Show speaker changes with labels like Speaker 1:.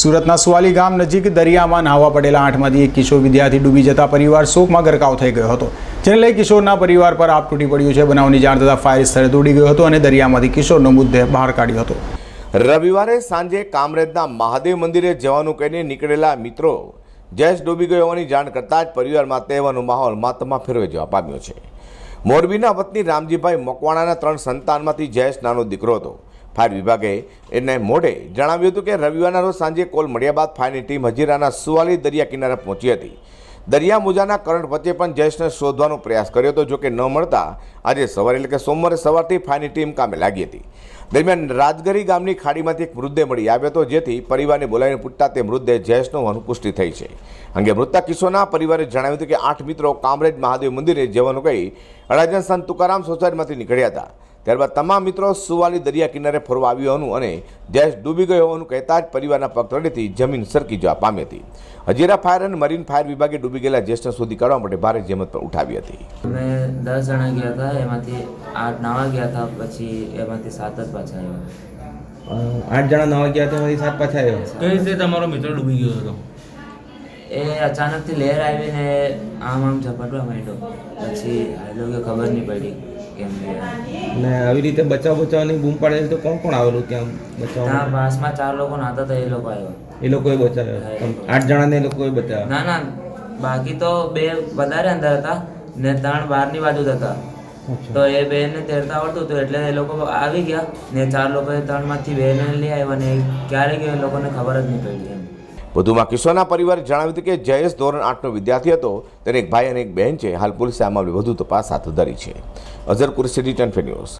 Speaker 1: સુરતના સુવાલી ગામ નજીક દરિયામાં નાહવા પડેલા આઠમાંથી એક કિશોર વિદ્યાર્થી ડૂબી જતા પરિવાર શોકમાં ગરકાવ થઈ ગયો હતો. જેને લઈ કિશોરના પરિવાર પર આપ તૂટી પડ્યું છે. બનાવની જાણ થતાં ફાયર સ્થળે દોડી ગયો હતો અને દરિયામાંથી કિશોરનો મુદ્દે બહાર કાઢ્યો હતો.
Speaker 2: રવિવારે સાંજે કામરેજના મહાદેવ મંદિરે જવાનું કહીને નીકળેલા મિત્રો જયેશ ડૂબી ગયો હોવાની જાણ કરતાં જ પરિવારમાં તહેવારનો માહોલ માતમાં ફેરવાઈ જવા પામ્યો છે. મોરબીના વતની રામજીભાઈ મકવાણાના ત્રણ સંતાનમાંથી જયેશ નાનો દીકરો હતો. ફાયર વિભાગે એને મોઢે જણાવ્યું હતું કે રવિવારના રોજ સાંજે કોલ મળ્યા બાદ ફાયરની ટીમ હજીરાના સુવાલી દરિયા કિનારે પહોંચી હતી. દરિયા મોજાના કરંટ વચ્ચે પણ જયેશને શોધવાનો પ્રયાસ કર્યો હતો જોકે ન મળતા આજે સવારે એટલે કે સોમવારે સવારથી ફાયરની ટીમ કામે લાગી હતી. દરમિયાન રાજગરી ગામની ખાડીમાંથી એક મૃતદેહ મળી આવ્યો હતો, જેથી પરિવારને બોલાવીને પૂછતા તે મૃતદેહ જયેશનો હોવાનું થઈ છે. અંગે મૃતક કિશોરના પરિવારે જણાવ્યું હતું કે આઠ મિત્રો કામરેજ મહાદેવ મંદિરે જવાનું કહી અડાજન સંત તુકારામ સોસાયટીમાંથી નીકળ્યા હતા. ત્યારબાદ તમામ મિત્રો સુવાલી દરિયા કિનારે ફરવા આવ્યો હોવાનું અને દેશ ડૂબી ગયો હોવાનું કહેતા જ પરિવારના પગતળેથી જમીન સરકી જવા પામી હતી. હજીરા ફાયર અને મરીન ફાયર વિભાગે ડૂબી ગયેલા જેસ્ટને શોધી કાઢવા માટે ભારે જહેમત પણ ઉઠાવી હતી.
Speaker 3: અમે દસ જણા ગયા હતા એમાંથી આઠ નાવા ગયા હતા પછી એમાંથી સાત જ પાછા આવ્યા.
Speaker 4: આઠ જણા નવા ગયા હતા સાત પાછા આવ્યા?
Speaker 5: કઈ રીતે તમારો મિત્ર ડૂબી ગયો હતો?
Speaker 3: એ અચાનકથી લહેર આવીને આમ આમ ઝપટવા માંડ્યો. પછી આ લોકો ખબર નહીં પડી. કેમ કે
Speaker 4: આવી રીતે બચાવ બચાવની બૂમ પાડેલ તો કોણ કોણ આવેલું ત્યાં
Speaker 3: ત્યાં
Speaker 4: બચાવવા
Speaker 3: પાસમાં ચાર લોકો નાતા હતા એ લોકો આવ્યા.
Speaker 4: એ લોકોએ બચાવ્યો? આઠ જણાને એ લોકોએ બચાવ્યા?
Speaker 3: ના ના. બાકી તો બે વધારે અંદર હતા ને ત્રણ બહારની બાજુ જ હતા. તો એ બેને તૈરતા આવડતું હતું એટલે એ લોકો આવી ગયા ને ચાર લોકોએ ત્રણમાંથી બેને લઈ આવ્યા ને ક્યારે ગયો એ લોકોને ખબર જ નહીં પડી એમ.
Speaker 2: વધુમાં કિશોરના પરિવારે જણાવ્યું હતું કે જયેશ ધોરણ આઠનો વિદ્યાર્થી હતો. તેને એક ભાઈ અને એક બહેન છે. હાલ પોલીસે આ મામલે વધુ તપાસ હાથ ધરી છે. Azhar Qureshi return news.